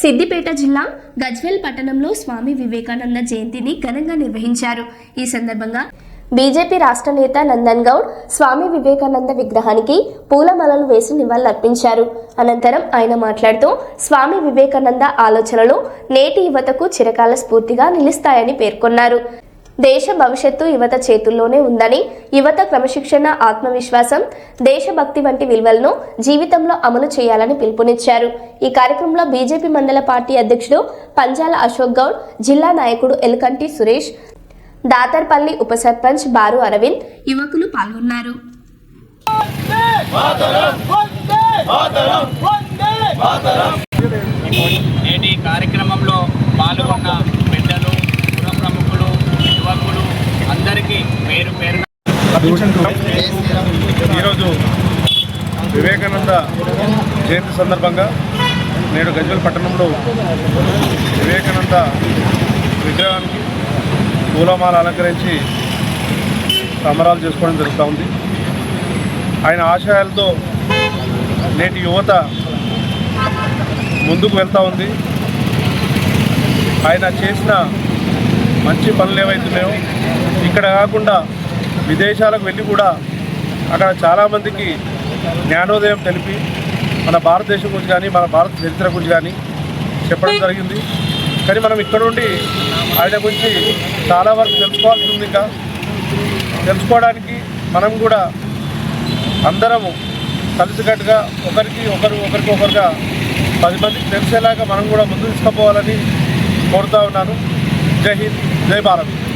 సిద్దిపేట జిల్లా గజ్వేల్ పట్టణంలో స్వామి వివేకానంద జయంతిని ఘనంగా నిర్వహించారు. ఈ సందర్భంగా బీజేపీ రాష్ట్ర నేత నందన్ గౌడ్ స్వామి వివేకానంద విగ్రహానికి పూలమాలలు వేసి నివాళులర్పించారు. అనంతరం ఆయన మాట్లాడుతూ స్వామి వివేకానంద ఆలోచనలు నేటి యువతకు చిరకాల స్ఫూర్తిగా నిలుస్తాయని పేర్కొన్నారు. దేశ భవిష్యత్తు యువత చేతుల్లోనే ఉందని యువత క్రమశిక్షణ ఆత్మవిశ్వాసం దేశభక్తి వంటి విలువలను జీవితంలో అమలు చేయాలని పిలుపునిచ్చారు. ఈ కార్యక్రమంలో బీజేపీ మండల పార్టీ అధ్యక్షుడు పంజాల అశోక్ గౌడ్ జిల్లా నాయకుడు ఎల్కంటి సురేష్ దాతర్పల్లి ఉప సర్పంచ్ బారు అరవింద్ యువకులు పాల్గొన్నారు. నేటి కార్యక్రమంలో పాల్గొన్న బిడ్డలు పుర ప్రముఖులు యువకులు పేరు ఈరోజు వివేకానంద జయంతి సందర్భంగా నేడు గజ్వల్ పట్టణంలో వివేకానంద విగ్రహానికి పూలమాల అలంకరించి సంబరాలు చేసుకోవడం జరుగుతూ ఉంది. ఆయన ఆశయాలతో నేటి యువత ముందుకు వెళ్తూ ఉంది. ఆయన చేసిన మంచి పనులు ఏవైతున్నాయో ఇక్కడ కాకుండా విదేశాలకు వెళ్ళి కూడా అక్కడ చాలామందికి జ్ఞానోదయం తెలిపి మన భారతదేశం గురించి కానీ మన భారత చరిత్ర గురించి కానీ చెప్పడం జరిగింది. కానీ మనం ఇక్కడ నుండి ఆయన గురించి చాలా వరకు తెలుసుకోవాల్సి ఉంది ఇంకా. తెలుసుకోవడానికి మనం కూడా అందరము కలిసికట్టుగా ఒకరికి ఒకరు ఒకరికి ఒకరుగా పది మందికి తెలిసేలాగా మనం కూడా ముందు తీసుకుపోవాలని కోరుతా ఉన్నాను. జై హింద్. జై భారత్.